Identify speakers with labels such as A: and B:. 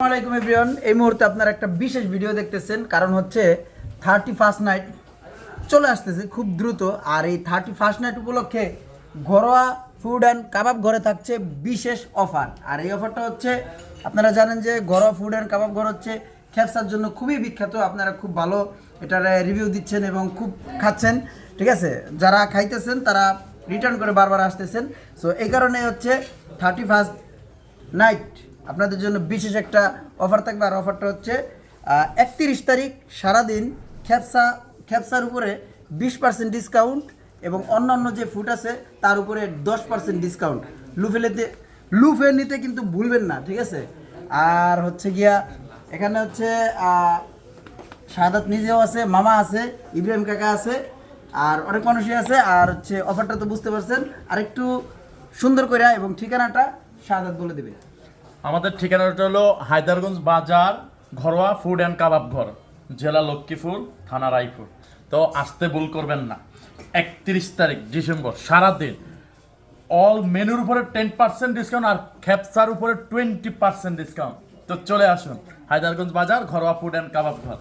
A: আসসালামাইকুম এভরিওয়ান। এই মুহূর্তে আপনারা একটা বিশেষ ভিডিও দেখতেছেন, কারণ হচ্ছে থার্টি ফার্স্ট নাইট চলে আসতেছে খুব দ্রুত, আর এই থার্টি ফার্স্ট নাইট উপলক্ষে ঘরোয়া ফুড অ্যান্ড কাবাব ঘরে থাকছে বিশেষ অফার আর এই অফারটা হচ্ছে, আপনারা জানেন যে ঘরোয়া ফুড অ্যান্ড কাবাব ঘর হচ্ছে খেপসার জন্য খুবই বিখ্যাত, আপনারা খুব ভালো এটার রিভিউ দিচ্ছেন এবং খুব খাচ্ছেন, ঠিক আছে? যারা খাইতেছেন তারা রিটার্ন করে বারবার আসতেছেন। সো এই কারণে হচ্ছে থার্টি ফার্স্ট নাইট আপনাদের জন্য বিশেষ একটা অফার থাকবে আর অফারটা হচ্ছে একত্রিশ তারিখ সারাদিন খ্যাপসা খ্যাপসার উপরে বিশ পার্সেন্ট ডিসকাউন্ট এবং অন্যান্য যে ফুড আছে তার উপরে দশ পার্সেন্ট ডিসকাউন্ট লুফেলেতে লুফে নিতে কিন্তু ভুলবেন না ঠিক আছে? আর হচ্ছে গিয়া এখানে হচ্ছে আহ, শাহাদাত নিজেও আছে মামা আছে ইব্রাহিম কাকা আছে আর অনেক মানুষই আছে আর হচ্ছে অফারটা তো বুঝতে পারছেন। আর একটু সুন্দর করে এবং ঠিকানাটা শাহাদাত বলে দেবে
B: আমাদের ঠিকানাটা হলো হায়দারগঞ্জ বাজার, ঘরোয়া ফুড অ্যান্ড কাবাব ঘর, জেলা লক্ষ্মীপুর, থানা রায়পুর। তো আসতে ভুল করবেন না। একত্রিশ তারিখ, ডিসেম্বর, সারাদিন। অল মেনুর উপরে টেন পার্সেন্ট ডিসকাউন্ট আর খ্যাপসার উপরে টোয়েন্টি পার্সেন্ট ডিসকাউন্ট তো চলে আসুন, হায়দারগঞ্জ বাজার, ঘরোয়া ফুড অ্যান্ড কাবাব ঘর।